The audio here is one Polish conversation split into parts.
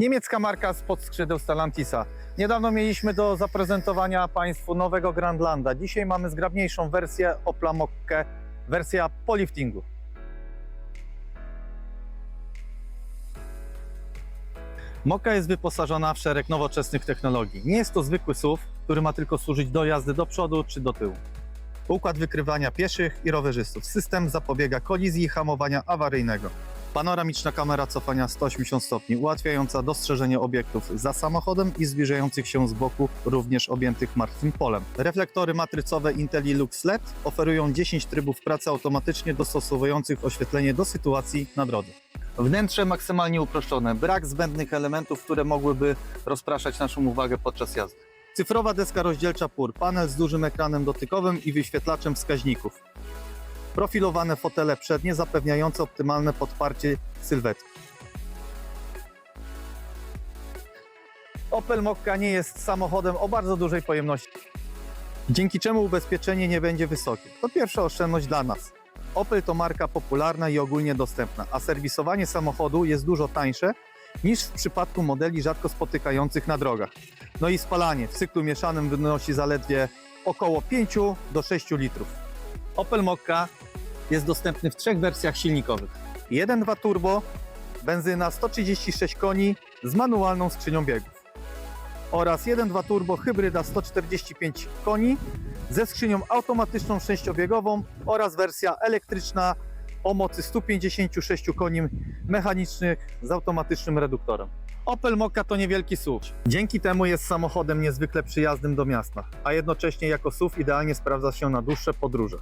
Niemiecka marka spod skrzydeł Stellantisa. Niedawno mieliśmy do zaprezentowania Państwu nowego Grandlanda. Dzisiaj mamy zgrabniejszą wersję Opla Mokkę, wersja po liftingu. Mokka jest wyposażona w szereg nowoczesnych technologii. Nie jest to zwykły SUV, który ma tylko służyć do jazdy do przodu czy do tyłu. Układ wykrywania pieszych i rowerzystów. System zapobiega kolizji i hamowania awaryjnego. Panoramiczna kamera cofania 180 stopni, ułatwiająca dostrzeżenie obiektów za samochodem i zbliżających się z boku, również objętych martwym polem. Reflektory matrycowe IntelliLux LED oferują 10 trybów pracy automatycznie dostosowujących oświetlenie do sytuacji na drodze. Wnętrze maksymalnie uproszczone, brak zbędnych elementów, które mogłyby rozpraszać naszą uwagę podczas jazdy. Cyfrowa deska rozdzielcza PUR, panel z dużym ekranem dotykowym i wyświetlaczem wskaźników. Profilowane fotele przednie zapewniające optymalne podparcie sylwetki. Opel Mokka nie jest samochodem o bardzo dużej pojemności, dzięki czemu ubezpieczenie nie będzie wysokie. To pierwsza oszczędność dla nas. Opel to marka popularna i ogólnie dostępna, a serwisowanie samochodu jest dużo tańsze niż w przypadku modeli rzadko spotykających na drogach. No i spalanie w cyklu mieszanym wynosi zaledwie około 5 do 6 litrów. Opel Mokka jest dostępny w trzech wersjach silnikowych. 1.2 turbo, benzyna 136 koni z manualną skrzynią biegów. Oraz 1.2 turbo hybryda 145 koni ze skrzynią automatyczną sześciobiegową oraz wersja elektryczna o mocy 156 koni mechanicznych z automatycznym reduktorem. Opel Mokka to niewielki SUV. Dzięki temu jest samochodem niezwykle przyjaznym do miasta, a jednocześnie jako SUV idealnie sprawdza się na dłuższe podróże.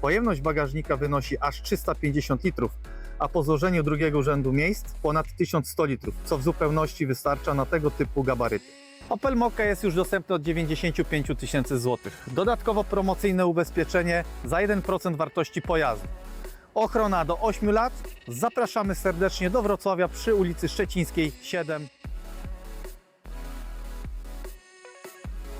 Pojemność bagażnika wynosi aż 350 litrów, a po złożeniu drugiego rzędu miejsc ponad 1100 litrów, co w zupełności wystarcza na tego typu gabaryty. Opel Mokka jest już dostępny od 95 tysięcy złotych. Dodatkowo promocyjne ubezpieczenie za 1% wartości pojazdu. Ochrona do 8 lat. Zapraszamy serdecznie do Wrocławia przy ulicy Szczecińskiej 7